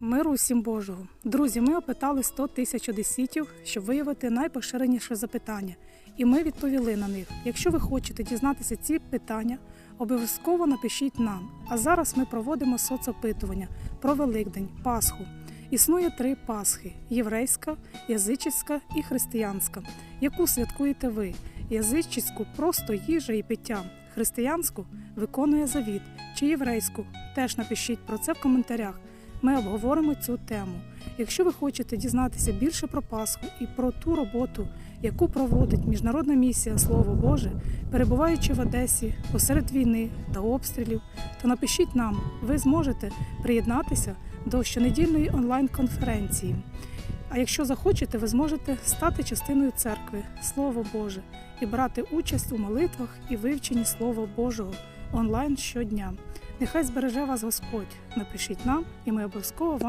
Миру усім Божого. Друзі, ми опитали 100 тисяч одеситів, щоб виявити найпоширеніше запитання. І ми відповіли на них. Якщо ви хочете дізнатися ці питання, обов'язково напишіть нам. А зараз ми проводимо соцопитування про Великдень, Пасху. Існує три Пасхи: єврейська, язичська і християнська. Яку святкуєте ви? Язичську просто їжа і пиття, християнську виконує завіт чи єврейську. Теж напишіть про це в коментарях. Ми обговоримо цю тему. Якщо ви хочете дізнатися більше про Пасху і про ту роботу, яку проводить міжнародна місія Слово Боже, перебуваючи в Одесі посеред війни та обстрілів, то напишіть нам, ви зможете приєднатися до щонедільної онлайн-конференції. А якщо захочете, ви зможете стати частиною церкви, Слово Боже, і брати участь у молитвах і вивченні Слова Божого онлайн щодня. Нехай збереже вас Господь. Напишіть нам, і ми обов'язково вам.